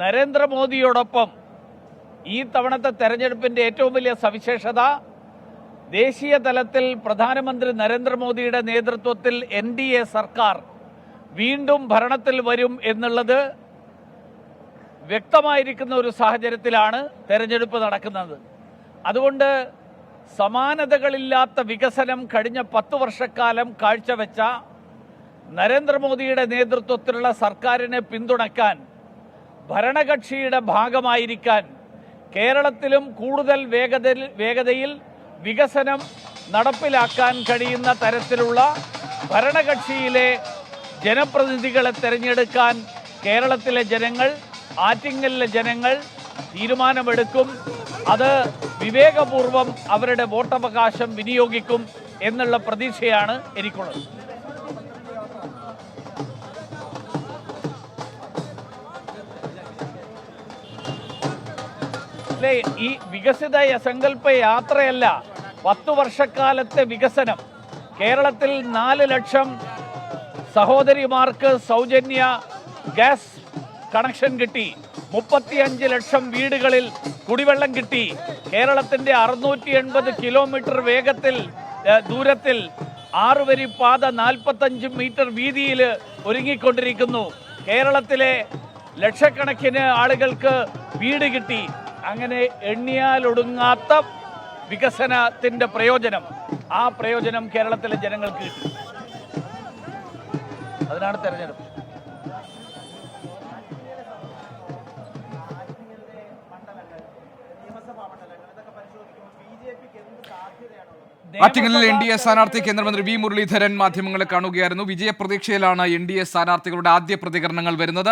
നരേന്ദ്രമോദിയോടൊപ്പം ഈ തവണത്തെ തെരഞ്ഞെടുപ്പിന്റെ ഏറ്റവും വലിയ സവിശേഷത ദേശീയ തലത്തിൽ പ്രധാനമന്ത്രി നരേന്ദ്രമോദിയുടെ നേതൃത്വത്തിൽ എൻ ഡി എ സർക്കാർ വീണ്ടും ഭരണത്തിൽ വരും എന്നുള്ളത് വ്യക്തമായിരിക്കുന്ന ഒരു സാഹചര്യത്തിലാണ് തെരഞ്ഞെടുപ്പ് നടക്കുന്നത്. അതുകൊണ്ട് സമാനതകളില്ലാത്ത വികസനം കഴിഞ്ഞ പത്ത് വർഷക്കാലം കാഴ്ചവെച്ച നരേന്ദ്രമോദിയുടെ നേതൃത്വത്തിലുള്ള സർക്കാരിനെ പിന്തുണയ്ക്കാൻ ഭരണകക്ഷിയുടെ ഭാഗമായിരിക്കാൻ കേരളത്തിലും കൂടുതൽ വേഗത വേഗതയിൽ വികസനം നടപ്പിലാക്കാൻ കഴിയുന്ന തരത്തിലുള്ള ഭരണകക്ഷിയിലെ ജനപ്രതിനിധികളെ തിരഞ്ഞെടുക്കാൻ കേരളത്തിലെ ജനങ്ങൾ ആറ്റിങ്ങലിലെ ജനങ്ങൾ തീരുമാനമെടുക്കും. അത് വിവേകപൂർവം അവരുടെ വോട്ടവകാശം വിനിയോഗിക്കും എന്നുള്ള പ്രതീക്ഷയാണ് എനിക്കുള്ളത്. അല്ലേ ഈ വികസിത സങ്കല്പ യാത്രയല്ല പത്തു വർഷക്കാലത്തെ വികസനം. കേരളത്തിൽ നാല് ലക്ഷം സഹോദരിമാർക്ക് സൗജന്യ ഗ്യാസ് കണക്ഷൻ കിട്ടി. മുപ്പത്തിയഞ്ച് ലക്ഷം വീടുകളിൽ കുടിവെള്ളം കിട്ടി. കേരളത്തിന്റെ അറുന്നൂറ്റി എൺപത് കിലോമീറ്റർ വേഗത്തിൽ ദൂരത്തിൽ ആറുവരി പാത നാൽപ്പത്തഞ്ച് മീറ്റർ വീതിയിൽ ഒരുങ്ങിക്കൊണ്ടിരിക്കുന്നു. കേരളത്തിലെ ലക്ഷക്കണക്കിന് ആളുകൾക്ക് വീട് കിട്ടി. അങ്ങനെ എണ്ണിയാലൊടുങ്ങാത്ത വികസനത്തിന്റെ പ്രയോജനം ആ പ്രയോജനം കേരളത്തിലെ ജനങ്ങൾക്ക് കിട്ടി. അതിനാണ് തെരഞ്ഞെടുപ്പ്. ആറ്റിങ്ങലിൽ എൻ ഡി എ സ്ഥാനാർത്ഥി കേന്ദ്രമന്ത്രി വി മുരളീധരൻ മാധ്യമങ്ങളെ കാണുകയായിരുന്നു. വിജയപ്രതീക്ഷയിലാണ് എൻ ഡി എ സ്ഥാനാർത്ഥികളുടെ ആദ്യ പ്രതികരണങ്ങൾ വരുന്നത്.